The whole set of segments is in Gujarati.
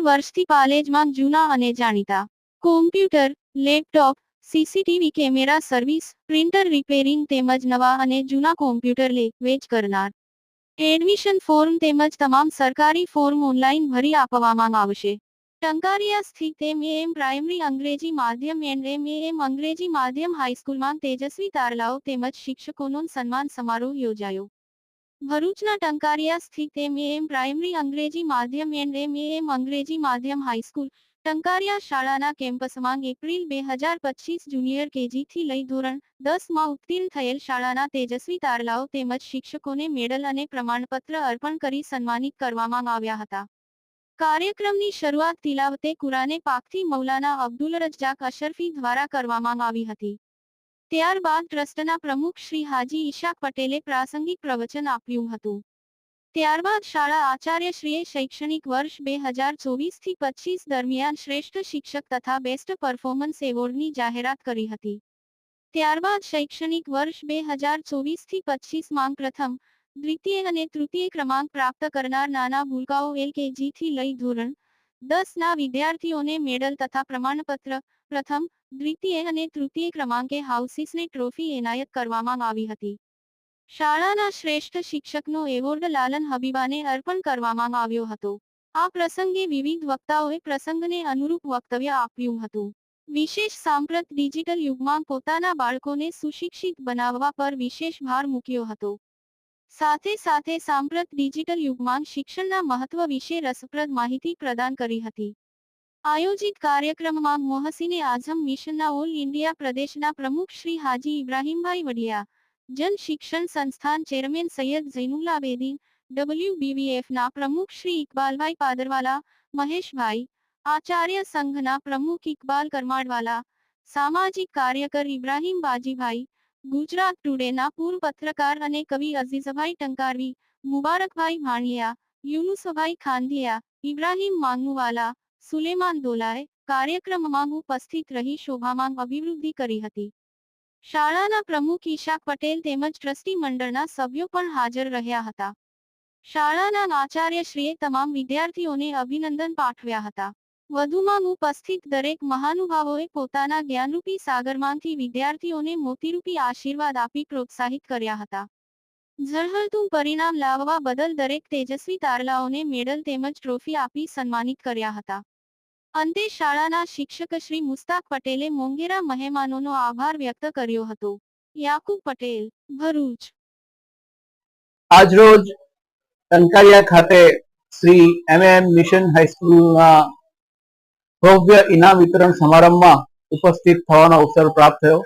વર્ષથી પાલેજમાં જૂના અને જાણીતા. Computer laptop CCTV camera service printer repairing તેમજ નવા અને જૂના કોમ્પ્યુટર લે, વેચ કરનાર. એડમિશન ફોર્મ તેમજ તમામ સરકારી ફોર્મ ઓનલાઈન ભરી આપવામાં આવશે. ટંકારિયા સ્થિત એમ એમ પ્રાઇમરી અંગ્રેજી માધ્યમ એન્ડ એમ એમ અંગ્રેજી માધ્યમ હાઈસ્કૂલમાં તેજસ્વી તારલાઓ તેમજ શિક્ષકોનો સન્માન સમારોહ યોજાયો. ભરૂચના ટંકારિયા સ્થિત એમ પ્રાઇમરી અંગ્રેજી માધ્યમ એન્ડ એમ અંગ્રેજી માધ્યમ હાઈસ્કૂલ, ટંકારિયા શાળાના કેમ્પસમાં એપ્રિલ બે હજાર પચીસ જુનિયર કેજી થી લઈ ધોરણ દસમાં ઉત્તીર્ણ થયેલ શાળાના તેજસ્વી તારલાઓ તેમજ શિક્ષકોને મેડલ અને પ્રમાણપત્ર અર્પણ કરી સન્માનિત કરવામાં આવ્યા હતા. કાર્યક્રમની શરૂઆત તિલાવતે કુરાને પાકથી મૌલાના અબ્દુલ રজ্જાક અશરફી દ્વારા કરવામાં આવી હતી. ત્યારબાદ ટ્રસ્ટના પ્રમુખ શ્રી હાજી ઈશાક પટેલે પ્રાસંગિક પ્રવચન આપ્યું હતું. ત્યારબાદ શાળા આચાર્યશ્રીએ શૈક્ષણિક વર્ષ બે હજાર ચોવીસથી પચીસ દરમિયાન શ્રેષ્ઠ શિક્ષક તથા બેસ્ટ પરફોર્મન્સ એવોર્ડની જાહેરાત કરી હતી. ત્યારબાદ શૈક્ષણિક વર્ષ બે હજાર ચોવીસથી પચીસમાં પ્રથમ, દ્વિતીય અને તૃતીય ક્રમાંક પ્રાપ્ત કરનાર નાના ભૂલકાઓ એલકેજી થી લઈ ધોરણ દસના વિદ્યાર્થીઓને મેડલ તથા પ્રમાણપત્ર પ્રથમ, દ્વિતીય અને તૃતીય ક્રમાંકે હાઉસીસને ટ્રોફી એનાયત કરવામાં આવી હતી. શાળાના શ્રેષ્ઠ શિક્ષકનો એવોર્ડ લાલન હબીબાને અર્પણ કરવામાં આવ્યો હતો. આ પ્રસંગે વિવિધ વક્તાઓએ પ્રસંગને અનુરૂપ વક્તવ્ય આપ્યું હતું. વિશેષ સાંપ્રત ડિજિટલ યુગમાં પોતાના બાળકોને સુશિક્ષિત બનાવવા પર વિશેષ ભાર મૂક્યો હતો. સાથે સાથે સાંપ્રત ડિજિટલ યુગમાં શિક્ષણના મહત્વ વિશે રસપ્રદ માહિતી પ્રદાન કરી હતી. આયોજિત કાર્યક્રમમાં મોહસિને આઝમ મિશનના ઓલ ઇન્ડિયા પ્રદેશના પ્રમુખ શ્રી હાજી ઇબ્રાહીમભાઈ વડિયા જન શિક્ષણ સંસ્થાન ચેરમેન સૈયદ ઝૈનુલ્લા બેદીન ડબલ્યુબીવીએફના પ્રમુખ શ્રી ઇકબાલભાઈ પાદરવાલા, મહેશભાઈ, આચાર્ય સંઘના પ્રમુખ ઇકબાલ કરમાડવાલા, સામાજિક કાર્યકર ઇબ્રાહીમ બાજીભાઈ, ગુજરાત ટુડેના પૂર્વ પત્રકાર અને કવિ અઝીઝભાઈ ટંકારવી, મુબારકભાઈ ભાણિયા યુનુસભાઈ ખાંધિયા, ઇબ્રાહીમ માંગુવાલા સુલેમાન દોલાએ કાર્યક્રમમાં ઉપસ્થિત રહી શોભામાં અભિવૃદ્ધિ કરી હતી. શાળાના પ્રમુખ ઈશાક પટેલ તેમજ ટ્રસ્ટી મંડળના સભ્યો પણ હાજર રહ્યા હતા. શાળાના આચાર્યશ્રીએ તમામ વિદ્યાર્થીઓને અભિનંદન પાઠવ્યા હતા. વધુમાં ઉપસ્થિત દરેક મહાનુભાવોએ પોતાના જ્ઞાનરૂપી સાગરમાંથી વિદ્યાર્થીઓને મોતીરૂપી આશીર્વાદ આપી પ્રોત્સાહિત કર્યા હતા. ઝળહળતું પરિણામ લાવવા બદલ દરેક તેજસ્વી તારલાઓને મેડલ તેમજ ટ્રોફી આપી સન્માનિત કર્યા હતા. અંતે શાળાના શિક્ષક શ્રી મુસ્તાક પટેલે મોંગેરા મહેમાનોનો આભાર વ્યક્ત કર્યો હતો. યાકુબ પટેલ, ભરૂચ. આજરોજ ટંકારિયા ખાતે શ્રી એમ એમ મિશન હાઈસ્કૂલના ભવ્ય ઇનામ વિતરણ સમારંભમાં ઉપસ્થિત થવાનો અવસર પ્રાપ્ત થયો.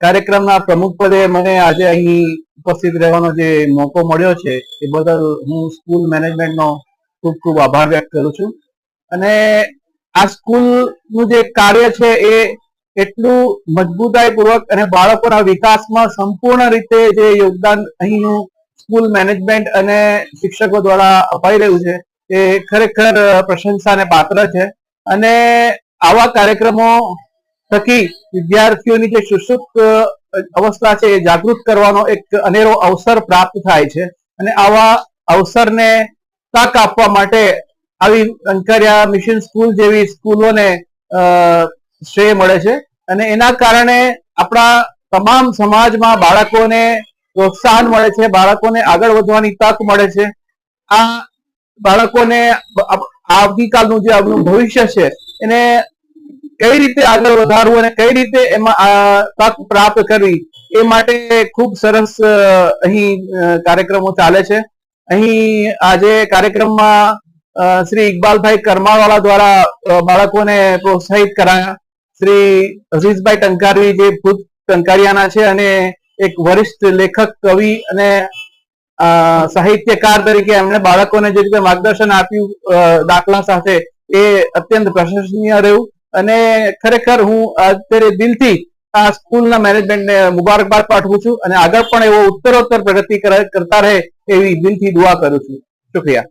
કાર્યક્રમના પ્રમુખ પદે મને આજે અહીં ઉપસ્થિત રહેવાનો જે મોકો મળ્યો છે, એ બદલ હું સ્કૂલ મેનેજમેન્ટનો ખૂબ ખૂબ આભાર વ્યક્ત કરું છું. અને આ સ્કૂલનું જે કાર્ય છે એ એટલું મજબૂતાઈપૂર્વક અને બાળકોના વિકાસમાં સંપૂર્ણ રીતે જે યોગદાન અહીંનું સ્કૂલ મેનેજમેન્ટ અને શિક્ષકો દ્વારા અપાઈ રહ્યું છે, એ ખરેખર પ્રશંસાને પાત્ર છે. અને આવા કાર્યક્રમો થકી વિદ્યાર્થીઓની જે સુષુપ્ત અવસ્થા છે એ જાગૃત કરવાનો એક અનેરો અવસર પ્રાપ્ત થાય છે. અને આવા અવસરને તક આપવા માટે આવી અંકરિયા મિશન સ્કૂલ જેવી સ્કૂલોને શ્રેય મળે છે. અને એના કારણે આપણા તમામ સમાજમાં બાળકોને પ્રોત્સાહન મળે છે, બાળકોને આગળ વધવાની તક મળે છે. આ બાળકોને આવતીકાલનું જે આપણું ભવિષ્ય છે, એને કઈ રીતે આગળ વધારવું અને કઈ રીતે એમાં તક પ્રાપ્ત કરવી, એ માટે ખૂબ સરસ અહીં કાર્યક્રમો ચાલે છે. અહીં આજે કાર્યક્રમમાં શ્રી ઇકબાલભાઈ કરમાવાલા દ્વારા બાળકોને પ્રોત્સાહિત કરાયા. શ્રી અઝીઝભાઈ ટંકારી જે ભૂત ટંકારિયાના છે અને એક વરિષ્ઠ લેખક, કવિ અને સાહિત્યકાર તરીકે એમણે બાળકોને જે રીતે માર્ગદર્શન આપ્યું દાખલા સાથે, એ અત્યંત પ્રશંસનીય રહ્યું. અને ખરેખર હું અત્યારે દિલથી આ સ્કૂલના મેનેજમેન્ટને મુબારકબાદ પાઠવું છું અને આગળ પણ એવો ઉત્તરોત્તર પ્રગતિ કરતા રહે એવી દિલથી દુઆ કરું છું. શુક્રિયા.